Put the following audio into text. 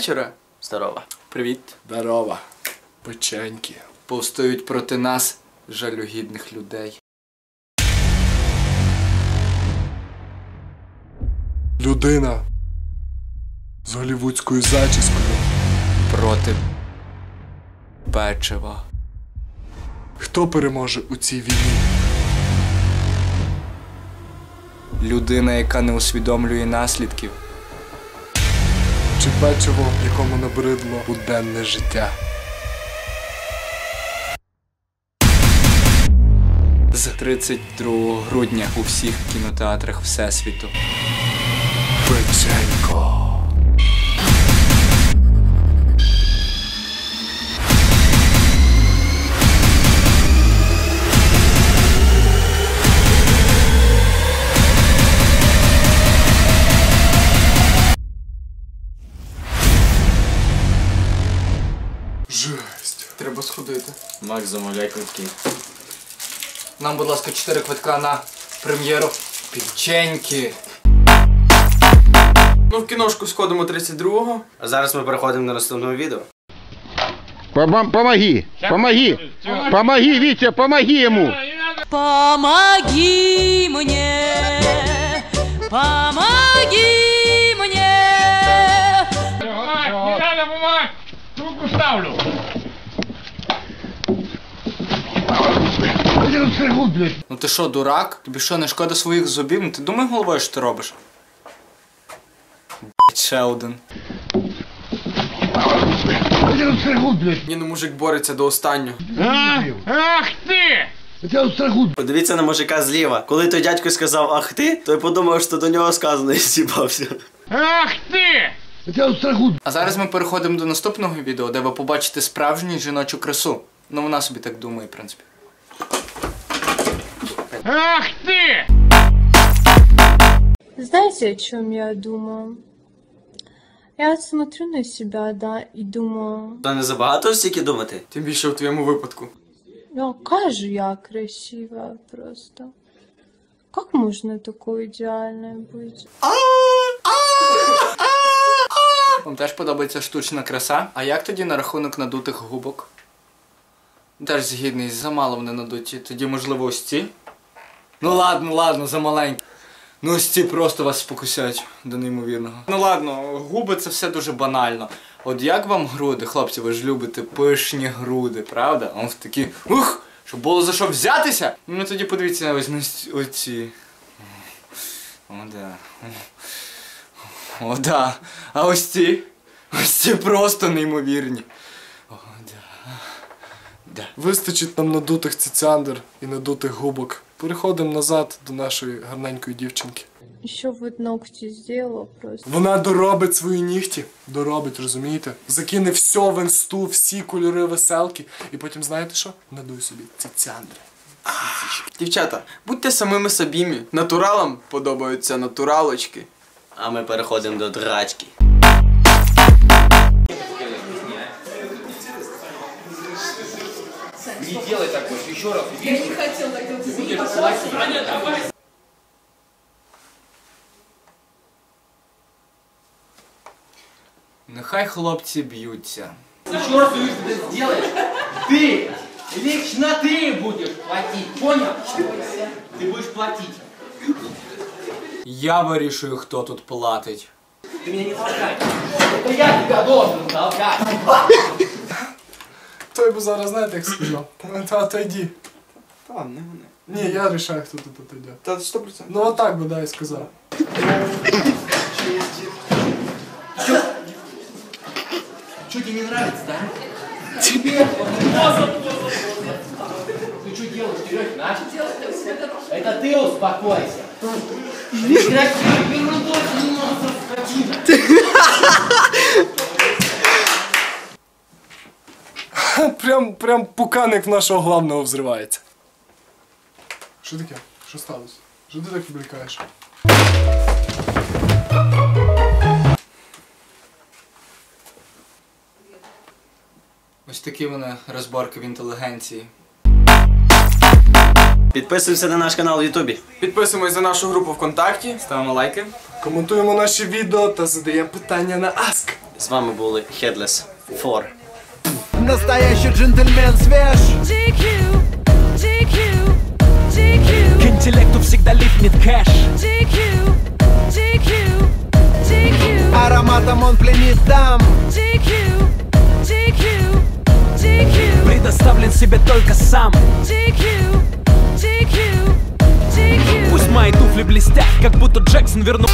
вечора. Здорово. Привіт. Здорово. Печеньки. Повстають проти нас жалюгідних людей. Людина з голівудською зачіскою. Проти печива. Хто переможе у цій війні? Людина, яка не усвідомлює наслідків. Чи печиво, якому набридло буденне життя? З 32 грудня у всіх кінотеатрах Всесвіту. Печенько. Сходити. Макс, замовляй квитки. Нам, будь ласка, 4 квитка на прем'єру Печеньки. Ну, в кіношку сходимо 32-го. А зараз ми переходимо до наступного відео. Помо- Помоги! Помоги! Помоги, Витя, помоги ему! Помоги мне, помоги мне. Не надо бумаг! Трубку ставлю! Ну ти що, дурак? Тобі що, не шкода своїх зубів? Ну ти думай головою, що ти робиш? Блять, ще один. Ні, ну мужик бореться до останнього. Ах ты! Подивіться на мужика зліва. Коли той дядько сказав ах ти, то я подумав, що до нього сказано і зібався. Ах ты! А зараз ми переходимо до наступного відео, де ви побачите справжню жіночу красу. Ну вона собі так думає, в принципі. Ах ты! Знаете, о чем я думаю? Я вот смотрю на себя, да, и думаю, То не забагато стільки думати? Тим більше в твоєму випадку. ну какая же я красивая просто. Как можно такой идеальной быть? Вам теж подобається штучна краса? А як тоді на рахунок надутих губок? Теж згідний, замало вони надуті. Тоді, можливо, ось ці? Ну ладно, ладно, замаленькі. Ну ось ці просто вас спокусять до неймовірного. Ну ладно, губи це все дуже банально. От як вам груди, хлопці, ви ж любите пишні груди, правда? Он такі ух! Щоб було за що взятися? Ну тоді подивіться ось на оці. О, да. О, да. А ось ці? Ось ці просто неймовірні. О, да. Да. Вистачить нам надутих цицяндр і надутих губок. Переходимо назад до нашої гарненької дівчинки. Еще вот ногти сделала просто. Вона доробить свої нігті, доробить, розумієте? Закине все в інсту, всі кольори веселки, і потім знаєте що? Надуй собі цицяндри. Дівчата, будьте самими собімі. Натуралам подобаються натуралочки. А ми переходимо до драчки. Нехай хлопці б'ються. Еще раз увижу, ты это сделаешь, ты лично ты будешь платить, понял? Ты будешь платить. Я вирішую, хто тут платить. Ты меня не толкай. Это я тебя должен толкать Той би зараз знаєте, як сказав. Та отойди. Та ладно, не вони. Ні, я рішаю, хто тут отойде. Та 100%. Ну отак би дай сказав. Что тебе не нравится, да? Тебе. Ты что делаешь, Серёг, а? Это ты успокойся. Прекрати ерундой заниматься, скотина. Прям, прям пуканик нашого главного взривається. Що таке? Що сталося? Що ти так відвлікаєш? Ось такі вони розборки в інтелігенції. Підписуємося на наш канал в Ютубі. Підписуємось за нашу групу ВКонтакті. Ставимо лайки. Коментуємо наші відео та задаємо питання на Ask. З вами були Headless 4. Настоящий джентльмен свеж. GQ, GQ, GQ, К интеллекту всегда липнет кэш. GQ, GQ, GQ, Ароматом он пленит дам. GQ, GQ, GQ, Предоставлен себе только сам. GQ, GQ, GQ. Пусть мои туфли блестят, как будто Джексон вернул